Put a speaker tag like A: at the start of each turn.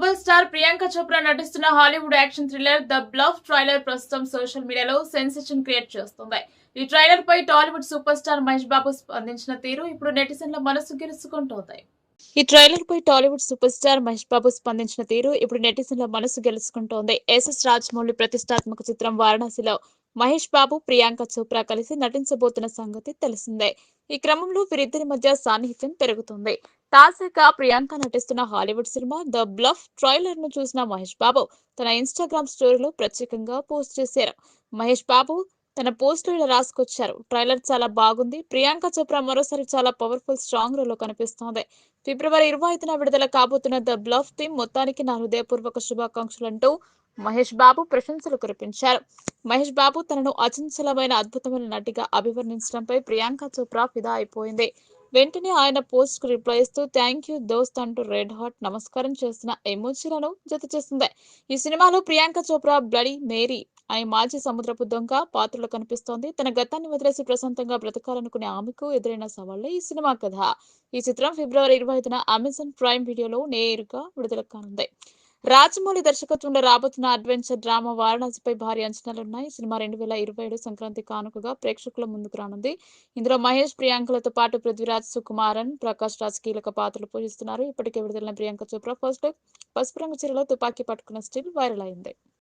A: Global star Priyanka Chopra నటిస్తున్న Hollywood action thriller the bluff trailer ప్రస్తుతం social మీడియాలో సెన్సేషన్ క్రియేట్ చేస్తుంది. ఈ ట్రైలర్ పై Tollywood super star Mahesh Babu స్పందించిన తీరు ఇప్పుడు నెటిజన్ల మనసు గెలుచుకుంటోంది. ఈ ట్రైలర్ పై Tollywood super star Mahesh Babu స్పందించిన తీరు ఇప్పుడు నెటిజన్ల మనసు గెలుచుకుంటోంది. ఎస్ఎస్ రాజమౌళి ప్రతిష్టాత్మక చిత్రం వారణాసిలో మహేష్ బాబు ప్రియాంక చోప్రా కలిసి నటించబోతున్న సంగతి తెలిసిందే. ఈ క్రమంలో వీరిద్దరి మధ్య సాన్నిహిత్యం పెరుగుతుంది. తాజాగా ప్రియాంక నటిస్తున్న హాలీవుడ్ సినిమా ద బ్లఫ్ ట్రైలర్ను చూసిన మహేష్ బాబు తన ఇన్స్టాగ్రామ్ స్టోరీలో ప్రత్యేకంగా పోస్ట్ చేశారు. మహేష్ బాబు తన పోస్ట్లో ఇలా రాసుకొచ్చారు. ట్రైలర్ చాలా బాగుంది. ప్రియాంక చోప్రా మరోసారి చాలా పవర్ఫుల్ స్ట్రాంగ్ రోల్లో కనిపిస్తోంది. ఫిబ్రవరి ఇరవై ఐదున విడుదల కాబోతున్న ద బ్లఫ్ థీమ్ మొత్తానికి నా హృదయపూర్వక శుభాకాంక్షలు అంటూ మహేష్ బాబు ప్రశంసలు కురిపించారు. మహేష్ బాబు తనను అచంచలమైన అద్భుతమైన నటిగా అభివర్ణించడంపై ప్రియాంక చోప్రా ఫిదా అయిపోయింది. వెంటనే ఆయన పోస్ట్కు రిప్లై ఇస్తూ థ్యాంక్ యూ దోస్త్ అంటూ రెడ్ హాట్ నమస్కారం చేస్తున్న ఎమోజీలను జత చేసింది. ఈ సినిమాలో ప్రియాంక చోప్రా బ్లడీ మేరీ అనే మాజీ సముద్రపు దొంగ పాత్రలో కనిపిస్తోంది. తన గతాన్ని వదిలేసి ప్రశాంతంగా బ్రతకాలనుకునే ఆమెకు ఎదురైన సవాళ్ళే ఈ సినిమా కథ. ఈ చిత్రం ఫిబ్రవరి ఇరవై ఐదున అమెజాన్ ప్రైమ్ వీడియోలో నేరుగా విడుదల కానుంది. రాజమౌళి దర్శకత్వంలో రాబోతున్న అడ్వెంచర్ డ్రామా వారణాసిపై భారీ అంచనాలున్నాయి. సినిమా రెండు వేల ఇరవై ఏడు సంక్రాంతి కానుకగా ప్రేక్షకుల ముందుకు రానుంది. ఇందులో మహేష్ ప్రియాంకలతో పాటు పృథ్వీరాజ్ సుకుమారన్ ప్రకాష్ రాజ్ కీలక పాత్రలు పోషిస్తున్నారు. ఇప్పటికే విడుదలైన ప్రియాంక చోప్రా ఫస్ట్ పసుపు రంగు చీరలో తుపాకీ పట్టుకున్న స్టిల్ వైరల్ అయింది.